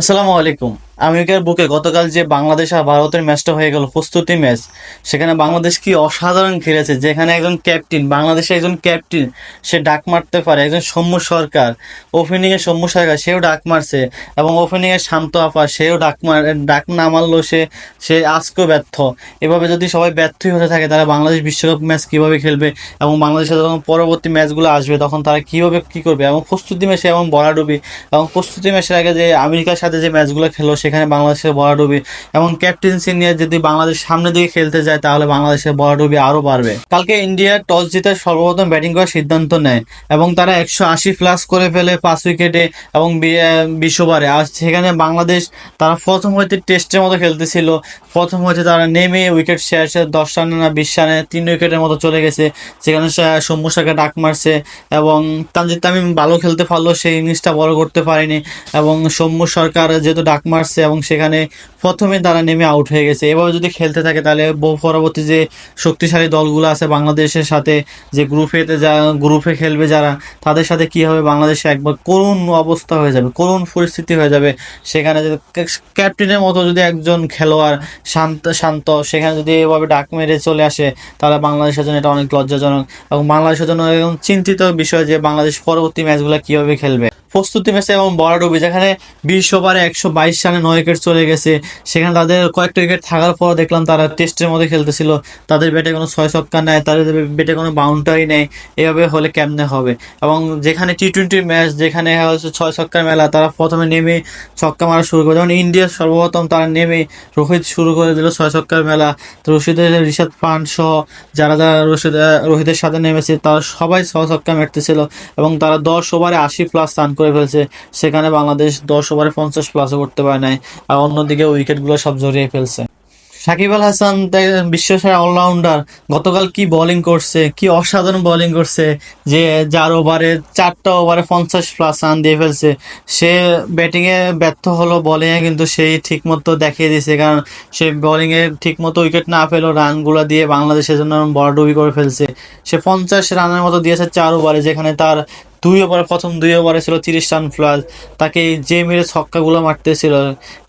আসসালামু আলাইকুম। আমেরিকার বুকে গতকাল যে বাংলাদেশ আর ভারতের ম্যাচটা হয়ে গেল প্রস্তুতি ম্যাচ, সেখানে বাংলাদেশ কি অসাধারণ খেলেছে? যেখানে একজন ক্যাপ্টেন বাংলাদেশের একজন ক্যাপ্টেন, সে ডাক মারতে পারে। একজন সৌম্য সরকার ওপেনিংয়ে সৌম্য সরকার, সেও ডাক মারছে এবং ওপেনিংয়ে শান্ত আপা সেও ডাক মার, ডাক না মারলো সে সে আজকেও ব্যর্থ। এভাবে যদি সবাই ব্যর্থই হতে থাকে, তাহলে বাংলাদেশ বিশ্বকাপ ম্যাচ কীভাবে খেলবে এবং বাংলাদেশে যখন পরবর্তী ম্যাচগুলো আসবে, তখন তারা কীভাবে কী করবে? এবং প্রস্তুতি ম্যাচে এবং বলাডুবি, এবং প্রস্তুতি ম্যাচের আগে যে আমেরিকার সাথে যে ম্যাচগুলো খেলো সেখানে বাংলাদেশের বলাডুবি এবং ক্যাপ্টেন্সি নিয়ে যদি বাংলাদেশ সামনের দিকে খেলতে যায় তাহলে বাংলাদেশের বলাডুবি আরও বাড়বে। কালকে ইন্ডিয়া টস জিতে সর্বপ্রথম ব্যাটিং করার সিদ্ধান্ত নেয় এবং তারা একশো আশি প্লাস করে ফেলে পাঁচ উইকেটে এবং বি- আহ, বিশ ওভারে আর সেখানে বাংলাদেশ তারা প্রথম হইতে টেস্টের মতো খেলতেছিল। প্রথম হইতে তারা নেমে উইকেট শেষে দশ রানে না বিশ রানে তিন উইকেটের মতো চলে গেছে। সেখানে সৌম্য সরকার ডাক মারছে এবং তানজিদ তামিম ভালো খেলতে পারল সেই ইনিংসটা বড় করতে পারেনি এবং সৌম্য সরকার যেহেতু ডাক মারছে এবং সেখানে প্রথমে তারা নেমে আউট হয়ে গেছে। এভাবে যদি খেলতে থাকে তাহলে পরবর্তী যে শক্তিশালী দলগুলো আছে বাংলাদেশের সাথে, যে গ্রুপেতে যা গ্রুপে খেলবে যারা, তাদের সাথে কি হবে? বাংলাদেশে একবার করুণ অবস্থা হয়ে যাবে, করুণ পরিস্থিতি হয়ে যাবে। সেখানে যদি ক্যাপ্টেনের মতো যদি একজন খেলোয়াড় শান্ত শান্ত, সেখানে যদি এভাবে ডাক মেরে চলে আসে, তাহলে বাংলাদেশের জন্য এটা অনেক লজ্জাজনক। এবং বাংলাদেশের জন্য চিন্তিত বিষয় যে বাংলাদেশ পরবর্তী ম্যাচগুলো কীভাবে খেলবে। প্রস্তুতি ম্যাচে এবং বড়াডুবি যেখানে বিশ ওভারে একশো বাইশ রানে নয় উইকেট চলে গেছে। সেখানে তাদের কয়েকটা উইকেট থাকার পর দেখলাম তারা টেস্টের মধ্যে খেলতেছিল। তাদের ব্যাটে কোনো ছয় ছক্কা নেয়, তাদের ব্যাটে কোনো বাউন্ডারি নেই এভাবে হলে কেমনে হবে? এবং যেখানে টি টোয়েন্টি ম্যাচ, যেখানে হচ্ছে ছয় ছক্কার মেলা, তারা প্রথমে নেমে ছক্কা মারা শুরু করে, যেমন ইন্ডিয়া সর্বপ্রথম তারা নেমে রোহিত শুরু করে দিল ছয় ছক্কার মেলা। তো রশিদের, রিশাদ পান সহ যারা যারা রশিদ, রোহিতের সাথে নেমেছে, তারা সবাই ছয় ছক্কা মারতেছিল এবং তারা দশ ওভারে আশি প্লাস রান করে ফেলছে। সেখানে বাংলাদেশ দশ ওভারে পঞ্চাশ প্লাসও করতে পারে নাই। আর অন্যদিকে উইকেটগুলো সব জড়িয়ে ফেলছে। সাকিব আল হাসান বিশ্বসেরা অলরাউন্ডার গতকাল কি বোলিং করছে, কি অসাধারণ বোলিং করছে, যে যার ওভারে চারটা ওভারে পঞ্চাশ প্লাস রান দিয়ে ফেলছে, সে ব্যাটিংয়ে ব্যর্থ হলো বোলিংয়ে কিন্তু সেই ঠিকমতো দেখিয়ে দিয়েছে। কারণ সে বোলিংয়ে ঠিকমতো উইকেট না পেলেও রানগুলো দিয়ে বাংলাদেশের জন্য বড় ডুবি করে ফেলছে। সে পঞ্চাশ রানের মতো দিয়েছে চার ওভারে, যেখানে তার দুই ওভারে, প্রথম দুই ওভারে ছিল তিরিশ রান প্লাস। তাকে যে মেরে ছক্কাগুলো মারতেছিল,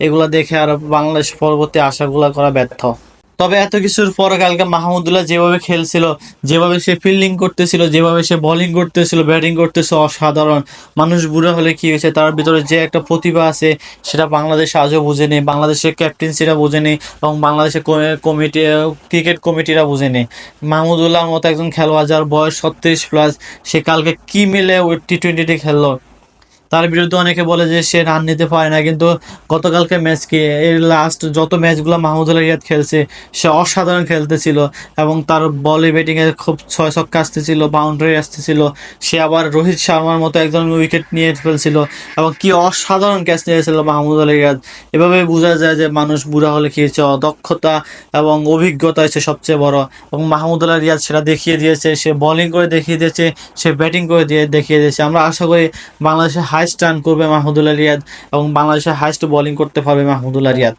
এগুলো দেখে আর বাংলাদেশ পরবর্তী আশাগুলো করা ব্যর্থ। তবে এত কিছুর পর কালকে মাহমুদুল্লাহ যেভাবে খেলছিল, যেভাবে সে ফিল্ডিং করতেছিল, যেভাবে সে বোলিং করতেছিল ব্যাটিং করতেছিল অসাধারণ। মানুষ বুড়ো হলে কি হয়েছে? তার ভিতরে যে একটা প্রতিভা আছে, সেটা বাংলাদেশ আজও বুঝেনি, বাংলাদেশের ক্যাপ্টেন্সিরা বুঝেনি এবং বাংলাদেশের কমিটি ক্রিকেট কমিটিরা বুঝেনি। মাহমুদুল্লাহর মতো একজন খেলোয়াড় যার বয়স ছত্রিশ প্লাস সে কালকে কি মিলে ওই টি টোয়েন্টিতে খেললো? তার বিরুদ্ধে অনেকে বলে যে সে রান নিতে পারে না, কিন্তু গতকালকে ম্যাচ কি, এর লাস্ট যত ম্যাচগুলো মাহমুদুল রিয়াদ খেলছে, সে অসাধারণ খেলতেছিল এবং তার বলে ব্যাটিংয়ে খুব ছয় ছক্কা আসতেছিল বাউন্ডারি আসতেছিল, সে আবার রোহিত শর্মার মতো একজন উইকেট নিয়ে ফেলছিল এবং কি অসাধারণ ক্যাচ নিয়েছিল মাহমুদুল রিয়াদ এভাবে বোঝা যায় যে মানুষ বুড়া হলে কি হচ্ছে দক্ষতা এবং অভিজ্ঞতা হচ্ছে সবচেয়ে বড় এবং মাহমুদুল্লাহ রিয়াদ সেটা দেখিয়ে দিয়েছে, সে বোলিং করে দেখিয়ে দিয়েছে, সে ব্যাটিং করে দিয়ে দেখিয়ে দিয়েছে। আমরা আশা করি বাংলাদেশের বাংলাদেশে হাইস্ট রান করবে মাহমুদুল্লাহ রিয়াদ এবং বাংলাদেশের হাইস্ট বোলিং করতে পারবে মাহমুদুল্লাহ রিয়াদ।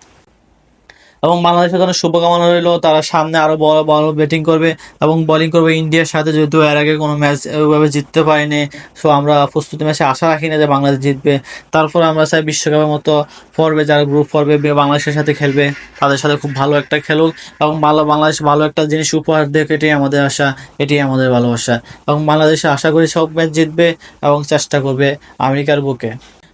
এবং বাংলাদেশের জন্য শুভকামনা রইল। তারা সামনে আরও বড় বড় ব্যাটিং করবে এবং বোলিং করবে ইন্ডিয়ার সাথে। যেহেতু এর আগে কোনো ম্যাচ ওইভাবে জিততে পারিনি সো আমরা প্রস্তুতি ম্যাচে আশা রাখি না যে বাংলাদেশ জিতবে। তারপর আমরা চাই বিশ্বকাপের মতো পর্বে, যারা গ্রুপ পর্বে বাংলাদেশের সাথে খেলবে, তাদের সাথে খুব ভালো একটা খেলুক এবং ভালো বাংলাদেশ ভালো একটা জিনিস উপহার দেখ এটাই আমাদের আশা, এটাই আমাদের ভালোবাসা। এবং বাংলাদেশে আশা করি সব ম্যাচ জিতবে এবং চেষ্টা করবে আমেরিকার বুকে।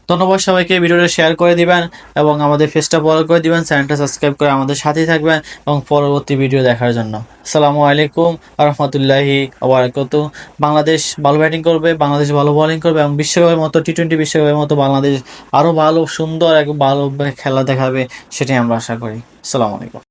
ধন্যবাদ সবাইকে, ভিডিওটা শেয়ার করে দিবেন এবং আমাদের ফেসটা ফলো করে দিবেন, চ্যানেলটা সাবস্ক্রাইব করে আমাদের সাথেই থাকবেন এবং পরবর্তী ভিডিও দেখার জন্য। আসসালামু আলাইকুম রহমতুল্লাহি আবরাকাত বাংলাদেশ ভালো ব্যাটিং করবে, বাংলাদেশ ভালো বোলিং করবে এবং বিশ্বকাপের মতো টি টোয়েন্টি বিশ্বকাপের মতো বাংলাদেশ আরও ভালো, সুন্দর, এক ভালো খেলা দেখাবে, সেটাই আমরা আশা করি। আসসালামু আলাইকুম।